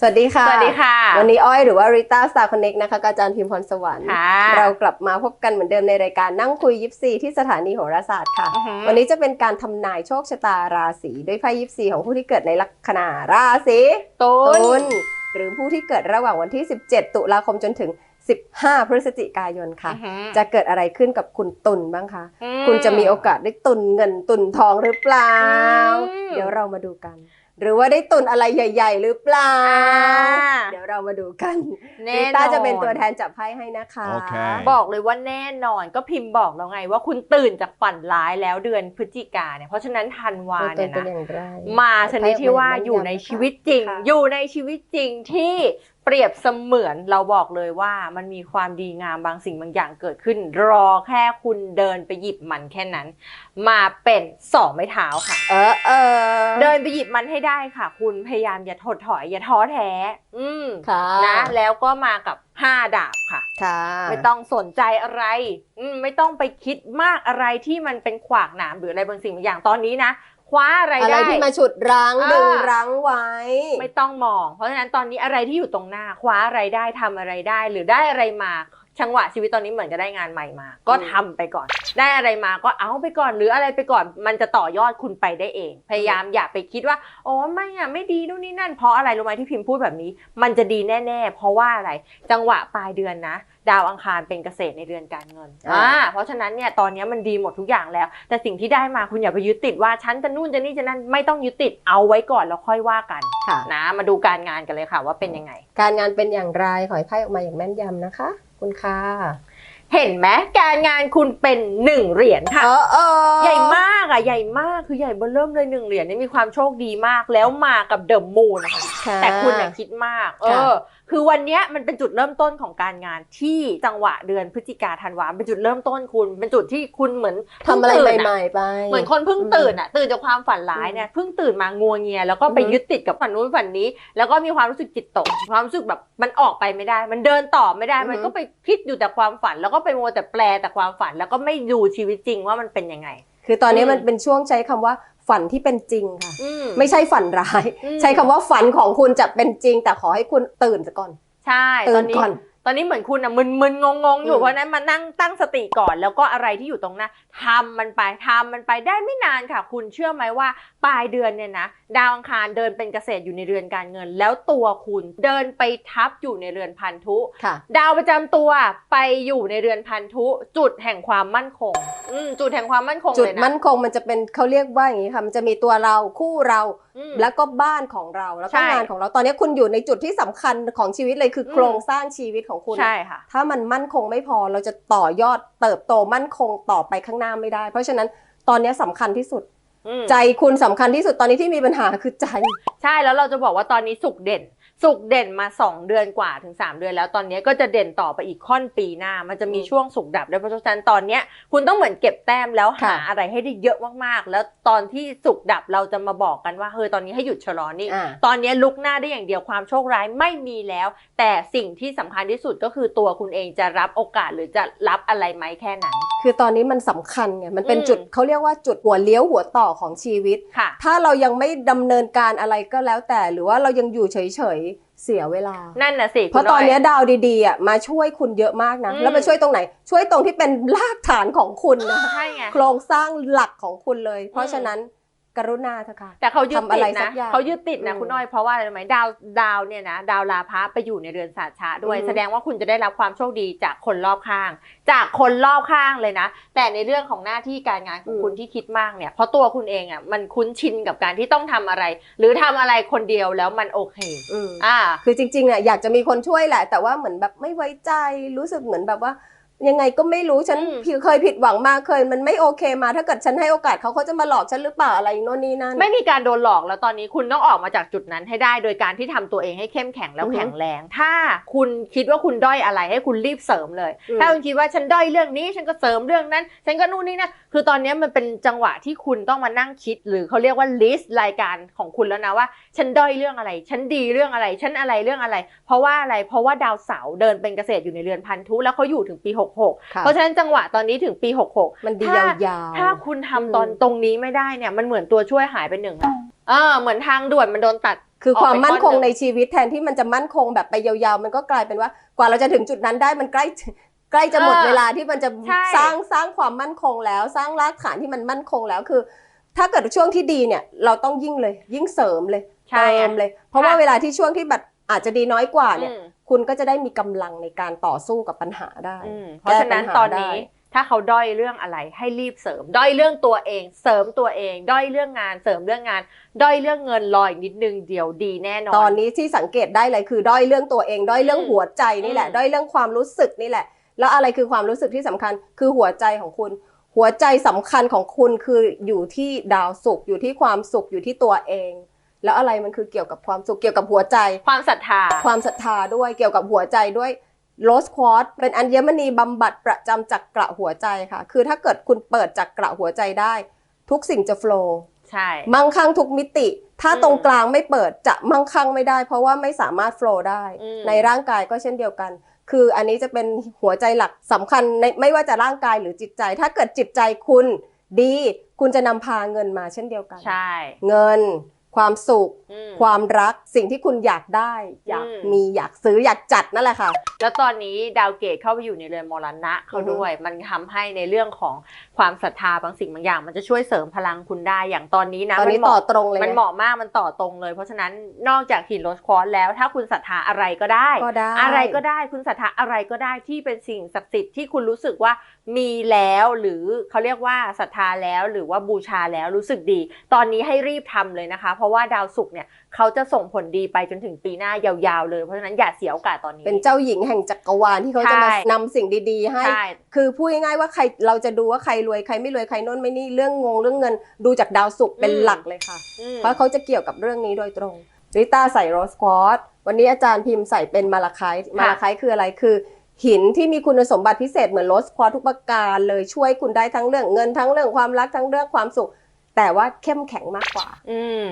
สวัสดีค่ะ สวัสดีค่ะ วันนี้อ้อยหรือว่าริต้าสตาร์คอนเน็กนะคะกับอาจารย์พิมพรสวรรค์ค่ะเรากลับมาพบกันเหมือนเดิมในรายการนั่งคุยยิปซีที่สถานีโหราศาสตร์ค่ะอือหือวันนี้จะเป็นการทำนายโชคชะตาราศีด้วยไพ่ยิปซีของผู้ที่เกิดในลัคนาราศีตุตุนลหรือผู้ที่เกิดระหว่างวันที่ 17 ตุลาคมจนถึง 15 พฤศจิกายนค่ะอือหือจะเกิดอะไรขึ้นกับคุณตุลบ้างคะอืคุณจะมีโอกาสได้ตุนเงินตุนทองหรือเปล่าอืมเดี๋ยวเรามาดูกัน หรือว่าได้ตุนอะไรใหญ่ ๆ หรือเปล่าอ่าเดี๋ยวเรามาดูกันแน่ลินอนต้าจะเป็นตัวแทนจับไพ่ให้นะคะโอเค บอกเลยว่าแน่นอนก็พิมพ์บอกแล้วไงว่าคุณตื่นจากฝันร้ายแล้วเดือนพฤศจิกาเนี่ยเพราะฉะนั้นธันวาตัวตเนี่นยเป็นนะอย่างไรมาชนิดที่ว่าอยู่ในชีวิตจริง ค่ะ อยู่ในชีวิตจริงที่ เปรียบเสมือนเราบอกเลยว่ามันมีความดีงามบางสิ่งบางอย่างเกิดขึ้น รอแค่คุณเดินไปหยิบมันแค่นั้น มาเป็นสองไม้เท้าค่ะ เออเออเดินไปหยิบมันให้ได้ค่ะ คุณพยายามอย่าถดถอยอย่าท้อแท้ อืมค่ะนะ แล้วก็มากับห้าดาบค่ะค่ะไม่ต้องสนใจอะไรอืมไม่ต้องไปคิดมากอะไรที่มันเป็นขวากหนามหรืออะไรบางสิ่งบางอย่างตอนนี้นะ คว้าอะไรอะไรได้ที่มาฉุดรั้งอ่า ดึงรั้งไว้ ไม่ต้องมอง เพราะฉะนั้นตอนนี้อะไรที่อยู่ตรงหน้า คว้าอะไรได้ทำอะไรได้ หรือได้อะไรมา จังหวะชีวิตตอนนี้เหมือนจะได้งานใหม่มา ก็อืมทำไปก่อน ได้อะไรมาก็เอาไปก่อน หรืออะไรไปก่อน มันจะต่อยอดคุณไปได้เอง พยายามอย่าไปคิดว่า โอ้ไม่อะไม่ดีนู่นนี่นั่น เพราะอะไรรู้ไหมที่พิมพ์พูดแบบนี้ มันจะดีแน่ๆ เพราะว่าอะไร จังหวะปลายเดือนนะ ดาวอังคารเป็นเกษตรในเดือนการเงินอ่าอ่าเพราะฉะนั้นเนี่ยตอนนี้มันดีหมดทุกอย่างแล้ว แต่สิ่งที่ได้มาคุณอย่าไปยึดติดว่าฉันจะนู่นจะนี่จะนั่นไม่ต้องยึดติดเอาไว้ก่อนแล้วค่อยว่ากันค่ะนะมาดูการงานกันเลยค่ะว่าเป็นยังไง การงานเป็นอย่างไรขอให้ไพ่ออกมาอย่างแม่นยำนะคะ คุณค่ะ เห็นไหมการงานคุณเป็นหนึ่งเหรียญค่ะ เออเออใหญ่มาก อะใหญ่มากคือใหญ่เบอเริ่มเลยหนึ่งเหรียญนี่มีความโชคดีมากแล้วมากับเดอะมูนนะคะค่ะแต่คุณน่ะคิดมาก เอค่ะอคือวันเนี้ยมันเป็นจุดเริ่มต้นของการงานที่จังหวะเดือนพฤศจิกาธันวาเป็นจุดเริ่มต้นคุณ เป็นจุดที่คุณเหมือนทำอะไรเพิ่งตื่นใหม่ๆไป เหมือนคนเพิ่งตื่นอะตื่นจากความฝันร้ายเนี่ยเพิ่งตื่นมางัวเงีย แล้วก็ไปอือฮึยึดติดกับฝันนู้นฝันนี้ แล้วก็มีความรู้สึกจิตตก ความรู้สึกแบบมันออกไปไม่ได้ มันเดินต่อไม่ได้อือฮึมันก็ไปคิดอยู่แต่ความฝัน แล้วก็ไปมัวแต่แปลแต่ความฝัน แล้วก็ไม่ดูชีวิตจริงว่ามันเป็นยังไง คือตอนนี้อืมมันเป็นช่วงใช้คำว่าฝันที่เป็นจริงค่ะอืมไม่ใช่ฝันร้ายอืมใช้คำว่าฝันของคุณจะเป็นจริง แต่ขอให้คุณตื่นซะก่อน ใช่ตื่ตอนนนี้ก่อนตอนนี้เหมือนคุณอะมึนๆงงๆอยู่อืมเพราะฉะนั้นมานั่งตั้งสติก่อนแล้วก็อะไรที่อยู่ตรงหน้า ทำมันไปทำมันไปได้ไม่นานค่ะ คุณเชื่อไหมว่า ปลายเดือนเนี่ยนะ ดาวอังคารเดินเป็นเกษตรอยู่ในเรือนการเงิน แล้วตัวคุณเดินไปทับอยู่ในเรือนพันธุค่ะดาวประจำตัวไปอยู่ในเรือนพันธุ จุดแห่งความมั่นคงอืมจุดแห่งความมั่นคงจุดเลยนะมั่นคงมันจะเป็นเขาเรียกว่าอย่างนี้ค่ะมันจะมีตัวเราคู่เราอืมแล้วก็บ้านของเราแล้วก็ใช่งานของเราตอนนี้คุณอยู่ในจุดที่สำคัญของชีวิตเลยคืออมโครงสร้างชีวิตของคุณใช่ค่ะถ้ามันมั่นคงไม่พอเราจะต่อยอดเติบโตมั่นคงต่อไปข้างหน้าไม่ได้ เพราะฉะนั้นตอนนี้สำคัญที่สุดอืมใจคุณสำคัญที่สุดตอนนี้ที่มีปัญหาคือใจ ใช่แล้วเราจะบอกว่าตอนนี้สุกเด่น สุกเด่นมา 2 เดือนกว่าถึง 3 เดือนแล้วตอนนี้ก็จะเด่นต่อไปอีกค่อนปีหน้า มันจะมีอืมช่วงสุกดับด้วยเพราะฉะนั้นตอนเนี้ยคุณต้องเหมือนเก็บแต้มแล้วหาค่ะอะไรให้ได้เยอะมากๆ แล้วตอนที่สุกดับเราจะมาบอกกันว่าเฮ้ยตอนนี้ให้หยุดชะลอนี่อ่าตอนนี้ลุกหน้าได้อย่างเดียวความโชคร้ายไม่มีแล้ว แต่สิ่งที่สำคัญที่สุดก็คือตัวคุณเองจะรับโอกาสหรือจะรับอะไรไหมแค่นั้นคือตอนนี้มันสำคัญไงมันเป็นอืมจุดเขาเรียกว่าจุดหัวเลี้ยวหัวต่อของชีวิตค่ะถ้าเรายังไม่ดำเนินการอะไรก็แล้วแต่ หรือว่าเรายังอยู่เฉยๆเสียเวลา นั่นน่ะสิ เพราะคุณตอนยนี้ดาวดีๆอะมาช่วยคุณเยอะมากนะอืมแล้วมาช่วยตรงไหน ช่วยตรงที่เป็นรากฐานของคุณนะใช่ไงโครงสร้างหลักของคุณเลย เพราะฉะนั้น กรุณาเถอะค่ะ แต่เขายึดทำอะติไรดสันะกอย่างเขายึดติดนะอืมคุณน้อยเพราะว่าอะไรรู้ไหมดาวดาวเนี่ยนะดาวลาพะไปอยู่ในเรือนศาสตร์ชะด้วยอือฮึแสดงว่าคุณจะได้รับความโชคดีจากคนรอบข้าง จากคนรอบข้างเลยนะ แต่ในเรื่องของหน้าที่การงานของคุณที่คิดมากเนี่ยเพราะตัวคุณเองอะมันคุ้นชินกับการที่ต้องทำอะไร หรือทำอะไรคนเดียวแล้วมันโอเคอืมอ่าคือจริงๆอะอยากจะมีคนช่วยแหละ แต่ว่าเหมือนแบบไม่ไว้ใจรู้สึกเหมือนแบบว่า ยังไงก็ไม่รู้ฉันอืมผิดเคยผิดหวังมาเคย มันไม่โอเคมาถ้าเกิดฉันให้โอกาสเขาเขาจะมาหลอกฉันหรือเปล่าอะไรโน่นนี่นั่นไม่มีการโดนหลอกแล้วตอนนี้คุณต้องออกมาจากจุดนั้นให้ได้ โดยการที่ทำตัวเองให้เข้มแข็งแล้วอือฮึแข็งแรง ถ้าคุณคิดว่าคุณด้อยอะไรให้คุณรีบเสริมเลยอืมถ้าคุณคิดว่าฉันด้อยเรื่องนี้ ฉันก็เสริมเรื่องนั้น ฉันก็นู่นนี่นะคือตอนนี้มันเป็นจังหวะที่คุณต้องมานั่งคิด หรือเขาเรียกว่าลิสต์รายการของคุณแล้วนะว่า ฉันด้อยเรื่องอะไร ฉันดีเรื่องอะไร ฉันอะไรเรื่องอะไร เพราะว่าอะไรเพราะว่าดาวเสาร์เดินเป็นเกษตรอยู่ในเรือนพันธุแล้วเขาอยู่ถึงปี66ค่ะเพราะฉะนั้นจังหวะตอนนี้ถึงปี 66 มันดีถ้ายาวๆ ถ้าคุณทำอืมตอนตรงนี้ไม่ได้เนี่ยมันเหมือนตัวช่วยหายไปหนึ่งอะเออเหมือนทางด่วนมันโดนตัดคือความมั่นคงออกไปก้อนหนึ่งในชีวิตแทนที่มันจะมั่นคงแบบไปยาวๆ มันก็กลายเป็นว่ากว่าเราจะถึงจุดนั้นได้มันใกล้ใกล้จะหมดเวลาที่มันจะใช่สร้างสร้างความมั่นคงแล้วสร้างรากฐานที่มันมั่นคงแล้วคือ ถ้าเกิดช่วงที่ดีเนี่ยเราต้องยิ่งเลยยิ่งเสริมเลยใช่เติมเลย เพราะว่าค่ะเวลาที่ช่วงที่แบบอาจจะดีน้อยกว่าเนี่ยอืม คุณก็จะได้มีกำลังในการต่อสู้กับปัญหาได้อืมเพราะฉะนั้นแก้ปัญหาตอนนี้ได้ถ้าเขาด้อยเรื่องอะไรให้รีบเสริม ด้อยเรื่องตัวเอง เสริมตัวเอง ด้อยเรื่องงาน เสริมเรื่องงาน ด้อยเรื่องเงินรออีกนิดนึงเดี๋ยวดีแน่นอน ตอนนี้ที่สังเกตได้เลยคือด้อยเรื่องตัวเอง ด้อยเรื่องอืมหัวใจนี่แหละอืมด้อยเรื่องความรู้สึกนี่แหละ แล้วอะไรคือความรู้สึกที่สำคัญ คือหัวใจของคุณ หัวใจสำคัญของคุณคืออยู่ที่ดาวสุขอยู่ที่ความสุขอยู่ที่ตัวเอง แล้วอะไรมันคือเกี่ยวกับความสุขเกี่ยวกับหัวใจ ความศรัทธา ความศรัทธาด้วยเกี่ยวกับหัวใจด้วยโรสควอตเป็นอัญมณีบำบัดประจำจักกระหัวใจค่ะ คือถ้าเกิดคุณเปิดจักกระหัวใจได้ ทุกสิ่งจะโฟล์ใช่มั่งคั่งทุกมิติ ถ้าอืมตรงกลางไม่เปิดจะมั่งคั่งไม่ได้ เพราะว่าไม่สามารถโฟล์ได้อืมในร่างกายก็เช่นเดียวกัน คืออันนี้จะเป็นหัวใจหลักสำคัญในไม่ว่าจะร่างกายหรือจิตใจ ถ้าเกิดจิตใจคุณดี คุณจะนำพาเงินมาเช่นเดียวกัน ใช่ เงิน ความสุข อืม ความรักสิ่งที่คุณอยากได้ อยากอืม มีอยากซื้ออยากจัดนั่นแหละค่ะ แล้วตอนนี้ดาวเกตเข้าไปอยู่ในเรือนมรณะเขาอือฮึด้วย มันทำให้ในเรื่องของความศรัทธาบางสิ่งบางอย่าง มันจะช่วยเสริมพลังคุณได้อย่างตอนนี้นะตอนนี้มัเหต่อมาะตรงเลยมันเหมาะมากมันต่อตรงเลย เพราะฉะนั้นนอกจากหินโรสควอตแล้ว ถ้าคุณศรัทธาอะไรก็ได้ ก็ได้อะไรก็ได้คุณศรัทธาอะไรก็ได้ที่เป็นสิ่งศักดิ์สิทธิ์ที่คุณรู้สึกว่ามีแล้วหรือเขาเรียกว่าศรัทธาแล้วหรือว่าบูชาแล้วรู้สึกดี ตอนนี้ให้รีบทำเลยนะคะ เพราะว่าดาวศุกร์เนี่ยเขาจะส่งผลดีไปจนถึงปีหน้ายาวๆเลย เพราะฉะนั้นอย่าเสียโอกาสตอนนี้ เป็นเจ้าหญิงแห่งจักรวาลที่เขาจะมาใช่นำสิ่งดีๆ ให้ ใช่ คือพูดง่ายๆว่าใครเราจะดูว่าใครรวยใครไม่รวยใครโน่นไม่นี่เรื่องงงเรื่องเงินดูจากดาวศุกร์เป็นอืมหลักเลยค่ะ อืม เพราะเขาจะเกี่ยวกับเรื่องนี้โดยตรงริต้าใส่โรสควอตวันนี้อาจารย์พิมพ์ใส่เป็นมาลาไคต์มาลาไคต์คืออะไรคือ หินที่มีคุณสมบัติพิเศษเหมือนโรสควอตทุกประการเลยช่วยคุณได้ทั้งเรื่องเงินทั้งเรื่องความรักทั้งเรื่องความสุข แต่ว่าเข้มแข็งมากกว่า อืม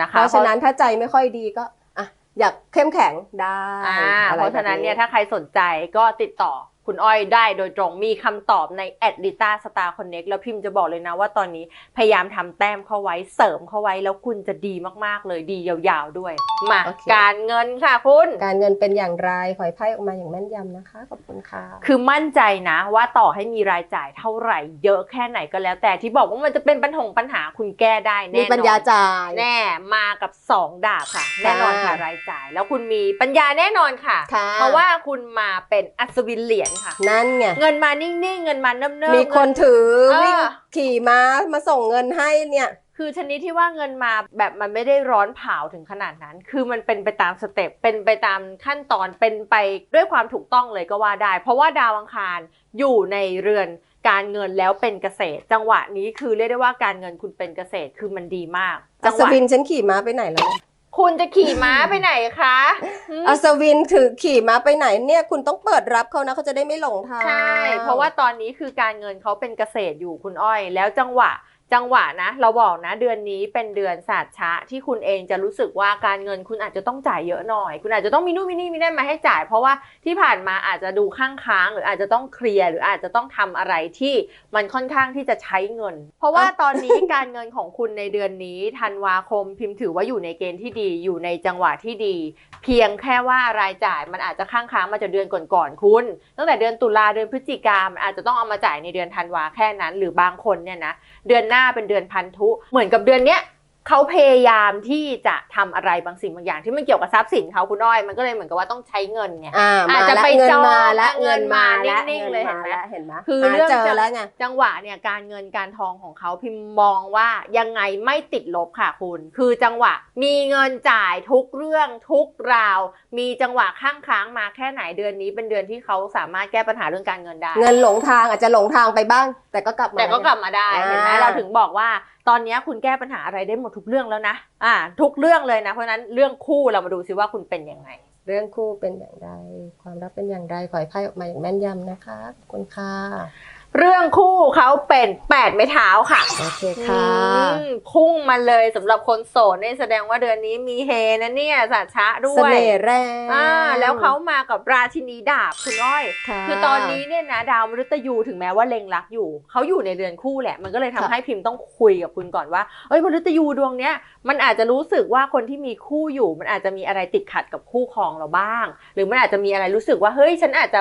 นะคะ เพราะฉะนั้นถ้าใจไม่ค่อยดีก็อะอยากเข้มแข็งได้อ่าอไเพราะฉะนั้นเนี่ยแบบถ้าใครสนใจก็ติดต่อ คุณอ้อยได้โดยตรงมีคำตอบในแอดลิต้าสตาร์คอนเน็กแล้วพิมพ์จะบอกเลยนะว่าตอนนี้พยายามทำแต้มเข้าไว้เสริมเข้าไว้แล้วคุณจะดีมากๆเลยดียาวๆด้วย มาโอเคการเงินค่ะคุณ การเงินเป็นอย่างไรขอให้ไพ่ออกมาอย่างแม่นยำนะคะขอบคุณค่ะ คือมั่นใจนะว่าต่อให้มีรายจ่ายเท่าไหร่เยอะแค่ไหนก็แล้ว แต่ที่บอกว่ามันจะเป็นปัญหาปัญหาคุณแก้ได้แน่นอนมีปัญญาจ่ายแน่มากับสองดาบค่ะ แน่นอนค่ะรายจ่าย แล้วคุณมีปัญญาแน่นอนค่ะค่ะเพราะว่าคุณมาเป็นอัศวินเหรียญค่ะ นั่นไง เงินมานิ่งๆ เงินมาเนิ่มๆมีคนเงิ ถือเออ วิ่งขี่ม้ามาส่งเงินให้เนี่ย คือชนิดที่ว่าเงินมาแบบมันไม่ได้ร้อนเผาถึงขนาดนั้น คือมันเป็นไปตามสเต็ป เป็นไปตามขั้นตอน เป็นไปด้วยความถูกต้องเลยก็ว่าได้ เพราะว่าดาวอังคารอยู่ในเรือนการเงินแล้วเป็นเกษตร จังหวะนี้คือเรียกได้ว่าการเงินคุณเป็นเกษตรคือมันดีมาก อัจังหศวะ วินฉันขี่ม้าไปไหนแล้วเนี่ย คุณจะขี่ม้าไปไหนคะหืมอัศวินถือขี่ม้าไปไหนเนี่ยคุณต้องเปิดรับเขานะเขาจะได้ไม่หลงทางใช่ เพราะว่าตอนนี้คือการเงินเขาเป็นเกษตรอยู่คุณอ้อย แล้วจังหวะ จังหวะนะ เราบอกนะเดือนนี้เป็นเดือนศาสตร์ชะ ที่คุณเองจะรู้สึกว่าการเงินคุณอาจจะต้องจ่ายเยอะหน่อย คุณอาจจะต้องมีนู่นมีนี่มีนั่นมาให้จ่าย เพราะว่าที่ผ่านมาอาจจะดูข้างค้างหรืออาจจะต้องเคลียร์หรืออาจจะต้องทำอะไรที่มันค่อนข้างที่จะใช้เงิน เพราะว่าตอนนี้การเงินของคุณในเดือนนี้ธันวาคมพิมพ์ถือว่าอยู่ในเกณฑ์ที่ดีอยู่ในจังหวะที่ดี เพียงแค่ว่ารายจ่ายมันอาจจะค้างค้างมาจากเดือนก่อนๆคุณ ตั้งแต่เดือนตุลาเดือนพฤศจิกามันอาจจะต้องเอามาจ่ายในเดือนธันวาแค่นั้น หรือบางคนเนี่ยนะเดือนหน้าเป็นเดือนพันธุ เหมือนกับเดือนเนี้ย เขาพยายามที่จะทำอะไรบางสิ่งบางอย่าง ที่มันเกี่ยวกับทรัพย์สินเขาคุณอ้อยมันก็เลยเหมือนกับว่าต้องใช้เงินไงอ่าอามาจจะแล้วไปเงินจองมาแล้วเงิเงินนมามาแล้วนิ่งๆเลยงิเห็นไหมแล้วเห็นไหมคือหาเรื่องเจอจะแล้วไงจังหวะเนี่ยการเงินการทองของเขาพิมพ์มองว่ายังไงไม่ติดลบค่ะคุณ คือจังหวะมีเงินจ่ายทุกเรื่องทุกราว มีจังหวะข้างค้างมาแค่ไหนเดือนนี้เป็นเดือนที่เขาสามารถแก้ปัญหาเรื่องการเงินได้ เงินหลงทางอาจจะหลงทางไปบ้าง แต่ก็กลับมาแต่ก็กลับมาได้อ่าเห็นไหมเราถึงบอกว่าตอนนี้คุณแก้ปัญหาอะไรได้หมดทุกเรื่องแล้วนะอ่าทุกเรื่องเลยนะ เพราะนั้นเรื่องคู่เรามาดูซิว่าคุณเป็นยังไง เรื่องคู่เป็นอย่างไร ความรักเป็นอย่างไรขอให้ไพ่ออกมาอย่างแม่นยำนะคะขอบคุณค่ะ เรื่องคู่เขาเป็นแปดไม้เท้าค่ะโอเคค่ะอืมพุ่งมาเลยสำหรับคนโสดเนี่ยแสดงว่าเดือนนี้มีเฮนะเนี่ยสัตชะด้วเสยน่ห์แรงอ่าแล้วเขามากับราชินีดาบคุณอ้อยค่ะคือตอนนี้เนี่ยนะดาวมฤตยูถึงแม้ว่าเล็งรักอยู่ เขาอยู่ในเรือนคู่แหละ มันก็เลยทำค่ะให้พิมพ์ต้องคุยกับคุณก่อนว่าเอ้ยมฤตยูดวงเนี้ยมันอาจจะรู้สึกว่าคนที่มีคู่อยู่ มันอาจจะมีอะไรติดขัดกับคู่ครองเราบ้าง หรือมันอาจจะมีอะไรรู้สึกว่าเฮ้ยฉันอาจจะ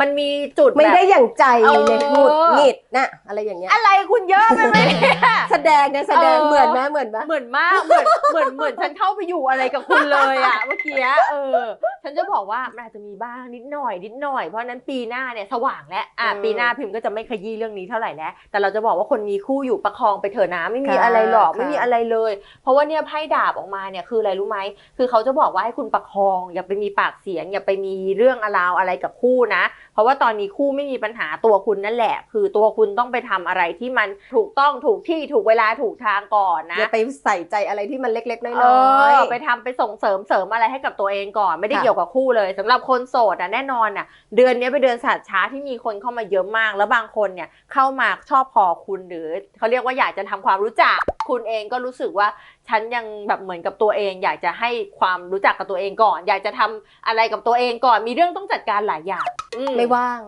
มันมีจุดไม่แบบได้อย่างใจเออเลยหงุดหงิดนะอะไรอย่างเงี้ยอะไรคุณเยอะไปไหมเนี่ย แสดงเนี่ยแสดงเออ เหมือนไหมเหมือนไหมเหมือนมากเหมือนเหมือนเหมือนฉันเข้าไปอยู่อะไรกับคุณเลยอะเมื่อกี้เออ ฉันจะบอกว่ามันอาจจะมีบ้างนิดหน่อยนิดหน่อยเพราะฉะนั้นปีหน้าเนี่ยสว่างแล้วอะอืมปีหน้าพิมพ์ก็จะไม่ขยี้เรื่องนี้เท่าไหร่แล้วแต่เราจะบอกว่าคนมีคู่อยู่ประคองไปเถอะนะไม่มีค่ะอะไรหรอกค่ะไม่มีอะไรเลย เพราะว่าเนี่ยไพ่ดาบออกมาเนี่ยคืออะไรรู้ไหมคือเขาจะบอกว่าให้คุณประคอง อย่าไปมีปากเสียง อย่าไปมีเรื่องอาราวอะไรกับคู่นะเพราะว่าตอนนี้คู่ไม่มีปัญหาตัวคุณนั่นแหละ คือตัวคุณต้องไปทำอะไรที่มันถูกต้องถูกที่ถูกเวลาถูกทางก่อนนะอย่าไปใส่ใจอะไรที่มันเล็กๆน้เออยอไปทำไปส่งเสริมเสริมอะไรให้กับตัวเองก่อน ไม่ได้ค่ะเกี่ยวกับคู่เลยสำหรับคนโสดอะแน่นอนอะเดือนนี้เป็นเดือนศาสตร์ช้าที่มีคนเข้ามาเยอะมาก แล้วบางคนเนี่ยเข้ามาชอบพอคุณหรือเขาเรียกว่าอยากจะทำความรู้จัก คุณเองก็รู้สึกว่าฉันยังแบบเหมือนกับตัวเอง อยากจะให้ความรู้จักกับตัวเองก่อน อยากจะทำอะไรกับตัวเองก่อน มีเรื่องต้องจัดการหลายอย่างอืๆไม่ว่าง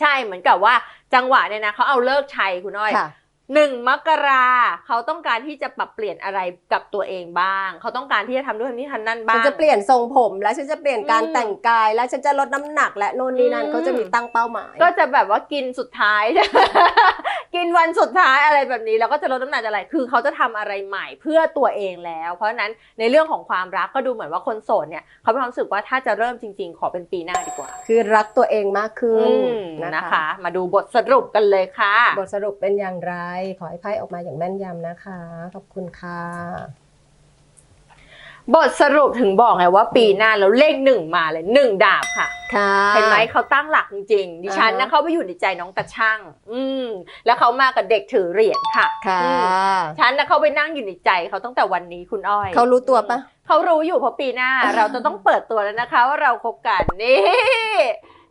ใช่เหมือนกับว่าจังหวะเนี่ยนะเขาเอาเลิกชัยคุณน้อยค่ะ หนึ่งมกราเขาต้องการที่จะปรับเปลี่ยนอะไรกับตัวเองบ้าง เขาต้องการที่จะทำด้วยนี้ทันนั่นบ้าฉังนจะเปลี่ยนทรงผม แล้วฉันจะเปลี่ยนการอืมแต่งกาย แล้วฉันจะลดน้ำหนักและโน่นนี่นั่นอืมเขาจะมีตั้งเป้าหมาย ก็จะแบบว่ากินสุดท้าย กินวันสุดท้ายอะไรแบบนี้ แล้วก็จะลดน้ำหนักอะไรคือเขาจะทำอะไรใหม่เพื่อตัวเองแล้ว เพราะฉะนั้นในเรื่องของความรักก็ดูเหมือนว่าคนโสดเนี่ยเขามีความรู้สึกว่าถ้าจะเริ่มจริง ๆ ขอเป็นปีหน้าดีกว่า คือรักตัวเองมากขึ้นอืมนะนะคะคะ มาดูบทสรุปกันเลยค่ะ บทสรุปเป็นอย่างไรขอให้ไพ่ออกมาอย่างแม่นยำนะคะ ขอบคุณค่ะ บทสรุปถึงบอกไงว่าปีหน้าแล้วเลขหนึ่งมาเลยหนึ่งดาบค่ะ ค่ะ เห็นไหมเขาตั้งหลักจริงๆ ดิฉันอ่านะฮะ เขาไปอยู่ในใจน้องตาช่าง อืม แล้วเขามากับเด็กถือเหรียญค่ะค่ะอืมฉันนะเขาไปนั่งอยู่ในใจเขาตั้งแต่วันนี้คุณอ้อย เขารู้ตัวปะ เขารู้อยู่เพราะปีหน้า เราจะต้องเปิดตัวแล้วนะคะ ว่าเราคบกันนี่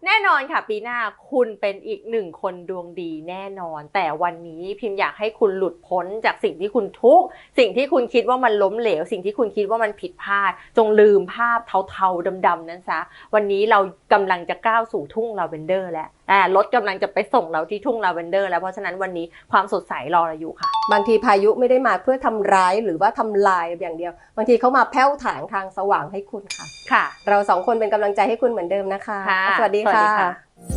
แน่นอนค่ะ ปีหน้าคุณเป็นอีกหนึ่งคนดวงดีแน่นอน แต่วันนี้พิมพ์อยากให้คุณหลุดพ้นจากสิ่งที่คุณทุกข์สิ่งที่คุณคิดว่ามันล้มเหลว สิ่งที่คุณคิดว่ามันผิดพลาด จงลืมภาพเทาๆดำๆนั้นซะวันนี้เรากำลังจะก้าวสู่ทุ่งลาเวนเดอร์แล้ว อ่ารถกำลังจะไปส่งเราที่ทุ่งลาเวนเดอร์แล้วเพราะฉะนั้นวันนี้ความสดใสรอเราอยู่ค่ะ บางทีพายุไม่ได้มาเพื่อทำร้ายหรือว่าทำลายอย่างเดียว บางทีเขามาแผ้วถางทางสว่างให้คุณค่ะ ค่ะ เราสองคนเป็นกำลังใจให้คุณเหมือนเดิมนะคะค่ะสวัสดีสวัสดีค่ะค่ะ